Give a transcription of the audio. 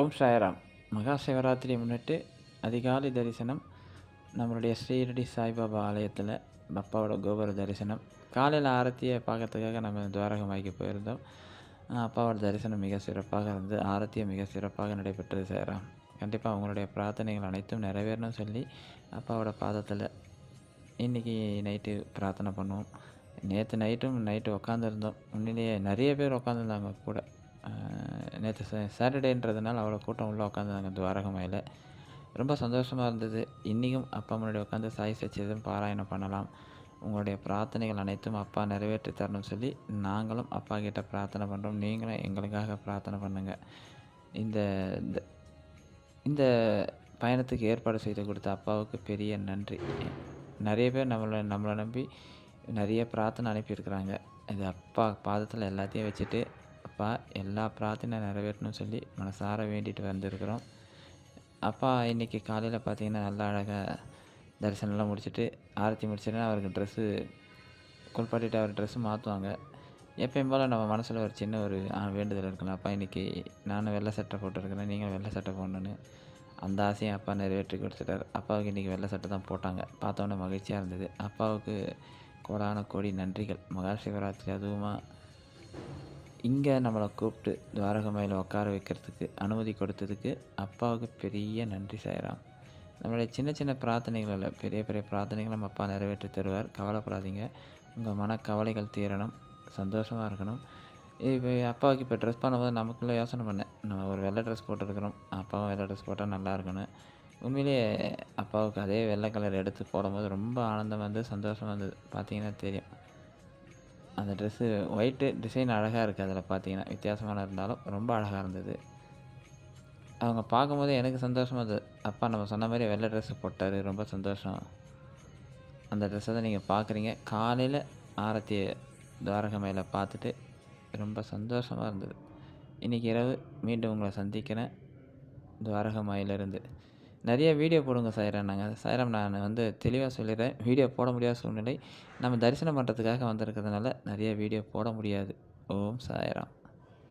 ஓம் சாயராம். மகா சிவராத்திரி முன்னிட்டு அதிகாலை தரிசனம் நம்மளுடைய ஸ்ரீரடி சாய்பாபா ஆலயத்தில் பப்பாவோட கோபுர தரிசனம் காலையில் ஆரத்தியை பார்க்கறதுக்காக நம்ம துவாரகம் துவாரகமாய்க்கு போயிருந்தோம். அப்பாவோட தரிசனம் மிக சிறப்பாக இருந்து ஆரத்தியும் மிக சிறப்பாக நடைபெற்றது சாயராம். கண்டிப்பாக உங்களுடைய பிரார்த்தனைகள் அனைத்தும் நிறைவேறணும் சொல்லி அப்பாவோட பாதத்தில் இன்றைக்கி நைட்டு பிரார்த்தனை பண்ணுவோம். நேற்று நைட்டும் நைட்டு உட்காந்துருந்தோம் உண்மையிலேயே நிறைய பேர் உட்காந்துருந்தாங்க கூட. நேற்று சாட்டர்டேன்றதுனால அவ்வளோ கூட்டம் உள்ளே உட்காந்துருந்தாங்க துவாரகமையில் ரொம்ப சந்தோஷமாக இருந்தது. இன்றைக்கும் அப்பா முன்னாடி உட்காந்து சாய் சச்சிதம் பாராயணம் பண்ணலாம். உங்களுடைய பிரார்த்தனைகள் அனைத்தும் அப்பா நிறைவேற்றி தரணும்னு சொல்லி நாங்களும் அப்பா கிட்ட பிரார்த்தனை பண்ணுறோம் நீங்களும் எங்களுக்காக பிரார்த்தனை பண்ணுங்கள் இந்த இந்த- இந்த பயணத்துக்கு ஏற்பாடு செய்து கொடுத்த அப்பாவுக்கு பெரிய நன்றி. நிறைய பேர் நம்மளை நம்மளை நம்பி நிறைய பிரார்த்தனை அனுப்பியிருக்கிறாங்க. இது அப்பா பாதத்தில் எல்லாத்தையும் வச்சுட்டு அப்பா எல்லா பிரார்த்தனை நிறைவேற்றணும்னு சொல்லி மனசார வேண்டிட்டு வந்திருக்கிறோம். அப்பா இன்றைக்கி காலையில் பார்த்தீங்கன்னா நல்லா அழகாக தரிசனம்லாம் முடிச்சுட்டு ஆரத்தி முடிச்சுட்டு அவருக்கு ட்ரெஸ்ஸு குளிப்பாட்டிட்டு அவர் ட்ரெஸ்ஸு மாற்றுவாங்க எப்பயும் போல் நம்ம மனசில் ஒரு சின்ன ஒரு வேண்டுதல் இருக்கலாம் அப்பா இன்றைக்கி நானும் வெள்ளை சட்டை போட்டிருக்கிறேன் நீங்களும் வெள்ளை சட்டை போடணுன்னு அந்த ஆசையும் அப்பா நிறைவேற்றி கொடுத்துட்டார். அப்பாவுக்கு இன்றைக்கி வெள்ளை சட்டை தான் போட்டாங்க. பார்த்தோன்னே மகிழ்ச்சியாக இருந்தது. அப்பாவுக்கு கோடான கோடி நன்றிகள். மகா சிவராத்திரி அதுவுமா. இங்கே நம்மளை கூப்பிட்டு துவாரகமையில் உட்கார வைக்கிறதுக்கு அனுமதி கொடுத்ததுக்கு அப்பாவுக்கு பெரிய நன்றி செய்கிறோம் நம்மளுடைய சின்ன சின்ன பிரார்த்தனைகளில் பெரிய பெரிய பிரார்த்தனைகள் நம்ம அப்பா நிறைவேற்றி தருவார். கவலைப்படாதீங்க. உங்கள் மன கவலைகள் தீரணும். சந்தோஷமாக இருக்கணும். இப்போ அப்பாவுக்கு இப்போ ட்ரெஸ் பண்ணும்போது நமக்குள்ளே யோசனை பண்ணேன். நம்ம ஒரு வெள்ளை ட்ரெஸ் போட்டிருக்கிறோம். அப்பாவும் வெள்ளை ட்ரெஸ் போட்டால் நல்லா இருக்கணும் உண்மையிலேயே அப்பாவுக்கு அதே வெள்ளை கலர் எடுத்து போடும்போது ரொம்ப ஆனந்தம் வந்து சந்தோஷம் வந்தது பார்த்தீங்கன்னா தெரியும். அந்த ட்ரெஸ்ஸு ஒயிட்டு டிசைன் அழகாக இருக்குது அதில் பார்த்தீங்கன்னா வித்தியாசமான இருந்தாலும் ரொம்ப அழகாக இருந்தது. அவங்க பார்க்கும்போது எனக்கு சந்தோஷமாக இருந்தது. அப்பா நம்ம சொன்ன மாதிரி வெள்ளை ட்ரெஸ்ஸு போட்டார். ரொம்ப சந்தோஷம். அந்த ட்ரெஸ்ஸை தான் நீங்கள் பார்க்குறீங்க காலையில் ஆரத்தி துவாரகமையில் பார்த்துட்டு ரொம்ப சந்தோஷமாக இருந்தது. இன்றைக்கி இரவு மீண்டும் உங்களை சந்திக்கிறேன். துவாரகமாயிலிருந்து நிறைய வீடியோ போடுங்க சாய்ராம். நாங்கள் சாய்ராம் நான் வந்து தெளிவாக சொல்லிடுறேன். வீடியோ போட முடியாத சூழ்நிலை. நம்ம தரிசனம் பண்ணுறதுக்காக வந்திருக்கிறதுனால நிறைய வீடியோ போட முடியாது. ஓம் சாய்ராம்.